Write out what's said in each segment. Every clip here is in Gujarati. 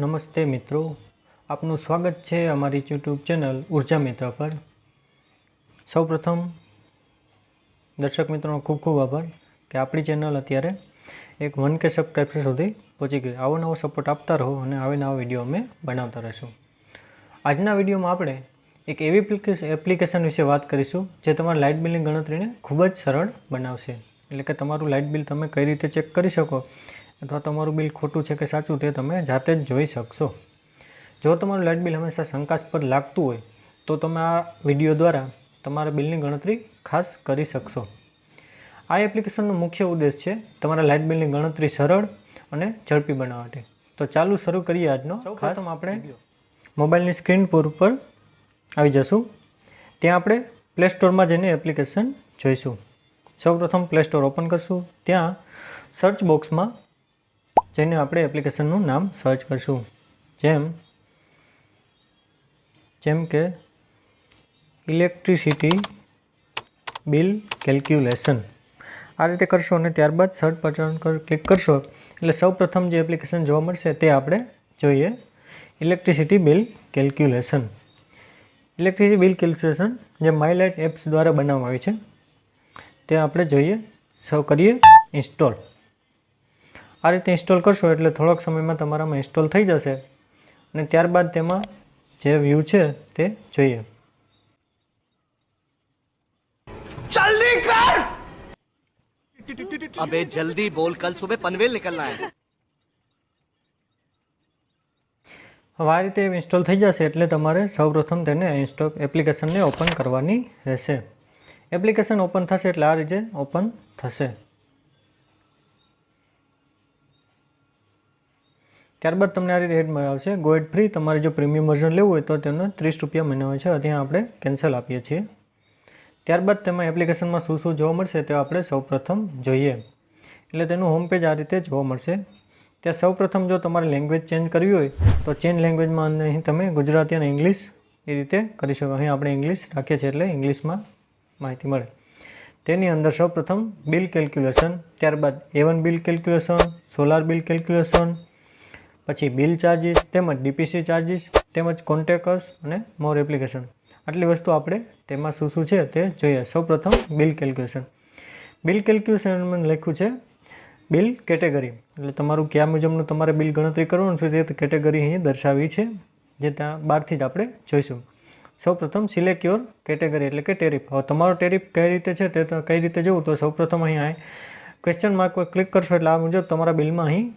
નમસ્તે મિત્રો. આપનું સ્વાગત છે અમારી યુટ્યુબ ચેનલ ઊર્જા મિત્ર પર. સૌપ્રથમ દર્શક મિત્રોનો ખૂબ ખૂબ આભાર કે આપણી ચેનલ અત્યારે એક વન કે સબસ્ક્રાઈબર સુધી પહોંચી ગઈ. આવો નવો સપોર્ટ આપતા રહો અને આવે નવા વીડિયો અમે બનાવતા રહીશું. આજના વિડીયોમાં આપણે એક એવી એપ્લિકેશન વિશે વાત કરીશું જે તમારા લાઇટ બિલની ગણતરીને ખૂબ જ સરળ બનાવશે. એટલે કે તમારું લાઇટ બિલ તમે કઈ રીતે ચેક કરી શકો અથવા તમારું બિલ ખોટું છે કે સાચું તે તમે જાતે જ જોઈ શકશો. જો તમારું લાઇટ બિલ હંમેશા શંકાસ્પદ લાગતું હોય તો તમે આ વીડિયો દ્વારા તમારા બિલની ગણતરી ખાસ કરી શકશો. આ એપ્લિકેશનનો મુખ્ય ઉદ્દેશ છે તમારા લાઇટ બિલની ગણતરી સરળ અને ઝડપી બનાવવા માટે. તો ચાલુ શરૂ કરીએ આજનો ખાસ આપણે મોબાઈલની સ્ક્રીન પર ઉપર આવી જશું. ત્યાં આપણે પ્લે સ્ટોરમાં જઈને એપ્લિકેશન જોઈશું. સૌપ્રથમ પ્લે સ્ટોર ઓપન કરશું. ત્યાં સર્ચ બોક્સમાં જઈને આપણે એપ્લિકેશનનું નામ સર્ચ કરશું. જેમ જેમ કે ઇલેક્ટ્રિસિટી બિલ કેલ્ક્યુલેશન આ રીતે કરશો અને ત્યારબાદ સર્ચ બટન ક્લિક કરશો. એટલે સૌપ્રથમ જે એપ્લિકેશન જોવા મળશે તે આપણે જોઈએ electricity bill calculation electricity bill calculation જે માયલાઇટ એપ્સ દ્વારા બનાવવામાં આવી છે, તે આપણે જોઈએ, સૌ કરીએ ઇન્સ્ટોલ આ રીતે ઇન્સ્ટોલ કરશો એટલે થોડોક સમયમાં તમારામાં ઇન્સ્ટોલ થઈ જશે. અને ત્યારબાદ તેમાં જે વ્યૂ છે તે જોઈએ. જલ્દી અબે જલ્દી બોલ કલ સુબહ પનવેલ નીકળના હે. હવે આ રીતે ઇન્સ્ટોલ થઈ જશે એટલે તમારે સૌપ્રથમ તેને ઇન્સ્ટોલ એપ્લિકેશનને ઓપન કરવાની રહેશે. એપ્લિકેશન ઓપન થશે એટલે આ રીતે ઓપન થશે. ત્યારબાદ તમને આ રીતે મળે ગોઈડ ફ્રી તમારે જો પ્રીમિયમ વર્ઝન લેવું હોય તો તેનો ત્રીસ રૂપિયા મહિના હોય છે. ત્યાં આપણે કેન્સલ આપીએ છીએ. ત્યારબાદ તેમાં એપ્લિકેશનમાં શું શું જોવા મળશે તે આપણે સૌપ્રથમ જોઈએ. એટલે તેનું હોમ પેજ આ રીતે જોવા મળશે. ત્યાં સૌપ્રથમ જો તમારે લેંગ્વેજ ચેન્જ કરવી હોય તો ચેન્જ લેંગ્વેજમાં અહીં તમે ગુજરાતી અને ઇંગ્લિશ એ રીતે કરી શકો. અહીં આપણે ઇંગ્લિશ રાખીએ છીએ એટલે ઇંગ્લિશમાં માહિતી મળે. તેની અંદર સૌપ્રથમ બિલ કેલ્ક્યુલેશન ત્યારબાદ એવન bill calculation solar bill calculation પછી બિલ ચાર્જિસ તેમજ ડીપીસી ચાર્જિસ તેમજ કોન્ટેકર્સ અને મોર એપ્લિકેશન આટલી વસ્તુ આપણે તેમાં શું શું છે તે જોઈએ. સૌપ્રથમ બિલ કેલ્ક્યુલેશન બિલ કેલ્ક્યુલેશનમાં લખ્યું છે બિલ કેટેગરી એટલે તમારું કયા મુજબનું તમારે બિલ ગણતરી કરવાનું છે તે કેટેગરી અહીં દર્શાવી છે, જે ત્યાં બહારથી જ આપણે જોઈશું. સૌપ્રથમ સિલેક્ટ યોર કેટેગરી એટલે કે ટેરિફ હવે તમારો ટેરિફ કઈ રીતે છે તે કઈ રીતે જોવું? તો સૌપ્રથમ અહીં આ ક્વેશ્ચન માર્ક પર ક્લિક કરશો એટલે આ મુજબ તમારા બિલમાં અહીં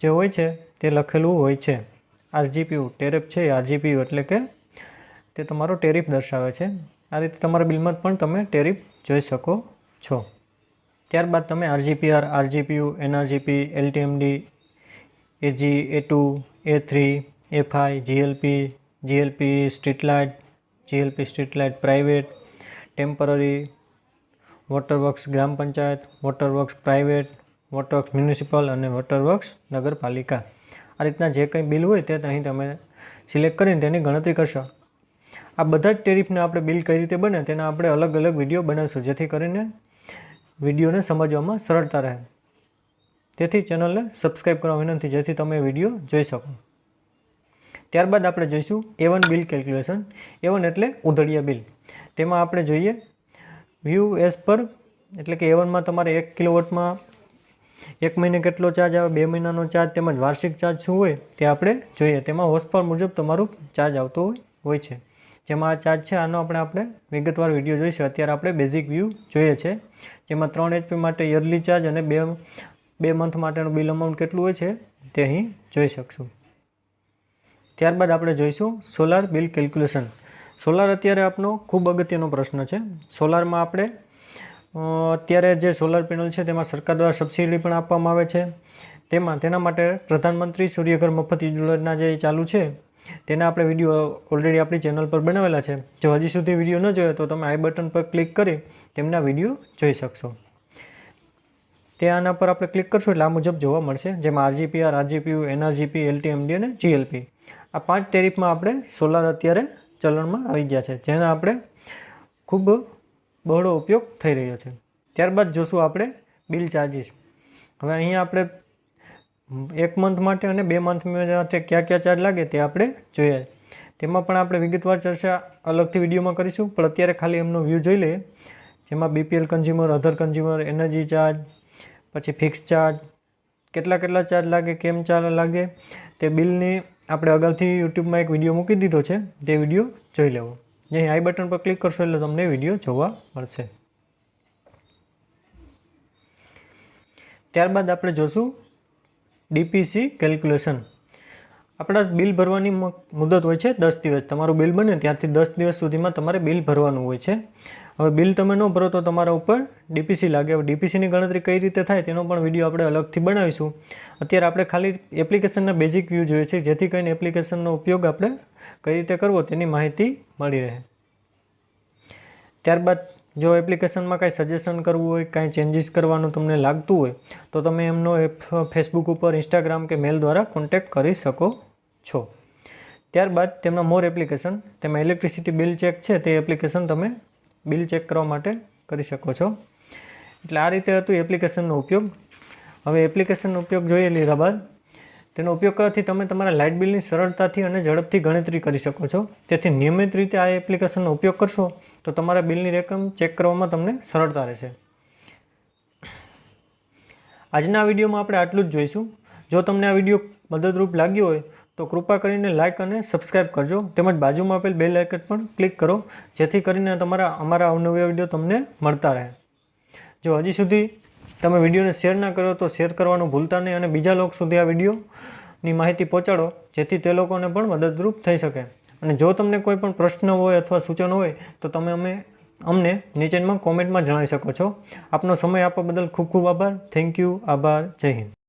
જે હોય છે, તે લખેલું હોય છે. આરજીપીયુ, ટેરિફ છે આરજીપીયુ એટલે કે તે તમારો ટેરિફ દર્શાવે છે. આ રીતે તમારા બિલમાં પણ તમે ટેરિફ જોઈ શકો છો. ત્યારબાદ તમે RGPR, RGPU, NRGP, LTMD, AG A two A three FI, GLP GLP street light GLP street light private, temporary, waterworks gram panchayat, waterworks private waterworks municipal અને વોટરવર્ક્સ નગરપાલિકા. આ રીતના જે કંઈ બિલ હોય તે અહીં તમે સિલેક્ટ કરીને તેની ગણતરી કરશો. આ બધા જ ટેરિફને આપણે બિલ કઈ રીતે બને તેના આપણે અલગ અલગ વીડિયો બનાવીશું, જેથી કરીને વિડીયોને સમજવામાં સરળતા રહે. તેથી ચેનલને સબસ્ક્રાઈબ કરવા વિનંતી, જેથી તમે વીડિયો જોઈ શકો. ત્યારબાદ આપણે જોઈશું એવન બિલ કેલ્ક્યુલેશન. એવન એટલે ઉધળિયા બિલ. તેમાં આપણે જોઈએ વ્યૂ એઝ પર એટલે કે એવનમાં તમારે એક કિલોવોટમાં એક મહિને કેટલો ચાર્જ આવે, બે મહિનાનો ચાર્જ તેમજ વાર્ષિક ચાર્જ શું હોય તે આપણે જોઈએ. તેમાં હોર્સ મુજબ તમારું ચાર્જ આવતો હોય છે. જેમાં આ ચાર્જ છે, આનો આપણે આપણે વિગતવાર વીડિયો જોઈશું. અત્યારે આપણે બેઝિક વ્યૂ જોઈએ છે. જેમાં ત્રણ એચપી માટે યરલી ચાર્જ અને બે બે મંથ માટેનું બિલ અમાઉન્ટ કેટલું હોય છે તે અહીં જોઈ શકશું. ત્યારબાદ આપણે જોઈશું સોલાર બિલ કેલ્ક્યુલેશન સોલાર અત્યારે આપનો ખૂબ અગત્યનો પ્રશ્ન છે. સોલારમાં આપણે અત્યારે જે સોલાર પેનલ છે, તેમાં સરકાર દ્વારા સબસિડી પણ આપવામાં આવે છે. તેમાં, તેના માટે પ્રધાનમંત્રી સૂર્યઘર મફત યોજના જે ચાલુ છે, તેના આપણે વીડિયો ઓલરેડી આપણી ચેનલ પર બનાવેલા છે. જો હજી સુધી વીડિયો ન જોયો, તો તમે આઈ બટન પર ક્લિક કરી તેમના વીડિયો જોઈ શકશો. તે આના પર આપણે ક્લિક કરશું, એટલે આ મુજબ જોવા મળશે. જેમાં આરજીપીઆર આરજીપીયુ એનઆરજીપી એલટીએમડી અને જીએલપી આ પાંચ ટેરિફમાં આપણે સોલાર અત્યારે ચલણમાં આવી ગયા છે. જેના આપણે ખૂબ બહોળો ઉપયોગ થઈ રહ્યો છે. ત્યારબાદ જોશું આપણે બિલ ચાર્જિસ. હવે અહીંયા આપણે એક મંથ માટે અને બે મંથ માટે કયા કયા ચાર્જ લાગે તે આપણે જોઈએ. તેમાં પણ આપણે વિગતવાર ચર્ચા અલગથી વિડીયોમાં કરીશું, પણ અત્યારે ખાલી એમનો વ્યૂ જોઈ લઈએ. જેમાં BPL consumer other consumer energy charge પછી ફિક્સ ચાર્જ કેટલા કેટલા ચાર્જ લાગે, કેમ ચાર્જ લાગે, તે બિલની આપણે અગાઉથી યુટ્યુબમાં એક વીડિયો મૂકી દીધો છે, તે વીડિયો જોઈ લેવો. જે આઈ બટન પર ક્લિક કરશો એટલે તમને વીડિયો જોવા મળશે. ત્યારબાદ આપણે જોશું ડીપીસી કેલ્ક્યુલેશન. આપણા બિલ ભરવાની મુદત હોય છે દસ દિવસ. તમારું બિલ બને ત્યાંથી દસ દિવસ સુધીમાં તમારે બિલ ભરવાનું હોય છે. હવે બિલ તમે ન ભરો તો તમારા ઉપર ડીપીસી લાગે. હવે ડીપીસીની ગણતરી કઈ રીતે થાય તેનો પણ વીડિયો આપણે અલગથી બનાવીશું. અત્યારે આપણે ખાલી એપ્લિકેશનના બેઝિક વ્યૂ જોઈએ છે, જેથી કરીને એપ્લિકેશનનો ઉપયોગ આપણે કઈ રીતે કરવો તેની માહિતી મળી રહે. ત્યારબાદ જો એપ્લિકેશનમાં કાંઈ સજેશન કરવું હોય, કાંઈ ચેન્જીસ કરવાનું તમને લાગતું હોય, તો તમે એમનો ફેસબુક ઉપર ઇન્સ્ટાગ્રામ કે મેલ દ્વારા કોન્ટેક્ટ કરી શકો છો. ત્યારબાદ તેમના મોર એપ્લિકેશન તેમાં ઇલેક્ટ્રિસિટી બિલ ચેક છે, તે એપ્લિકેશન તમે બિલ ચેક કરવા માટે કરી શકો છો. એટલે આ રીતે હતું એપ્લિકેશનનો ઉપયોગ. હવે એપ્લિકેશનનો ઉપયોગ જોઈએ લીધા બાદ તેનો ઉપયોગ કરવાથી તમે તમારા લાઇટ બિલની સરળતાથી અને ઝડપથી ગણતરી કરી શકો છો. તેથી નિયમિત રીતે આ એપ્લિકેશનનો ઉપયોગ કરશો તો તમારા બિલની રકમ ચેક કરવામાં તમને સરળતા રહેશે. આજના વિડીયોમાં આપણે આટલું જ જોઈશું. જો તમને આ વીડિયો મદદરૂપ લાગ્યો હોય તો કૃપા કરીને લાઇક અને સબસ્ક્રાઇબ કરજો. તેમજ બાજુમાં આપેલ બે લાઇકન પણ ક્લિક કરો, જેથી કરીને તમારા, અમારા અવનવા વીડિયો તમને મળતા રહે. જો હજી સુધી તમે વિડીયોને શેર ના કરો તો શેર કરવાનું ભૂલતા નહીં અને બીજા લોકો સુધી આ વિડીયોની માહિતી પહોંચાડો, જેથી તે લોકોને પણ મદદરૂપ થઈ શકે. અને જો તમને કોઈ પણ પ્રશ્ન હોય અથવા સૂચન હોય, તો તમે અમે, અમને નીચેમાં કોમેન્ટમાં જણાવી શકો છો. આપનો સમય આપવા બદલ ખૂબ ખૂબ આભાર. થેન્ક યુ આભાર. જય હિન્દ.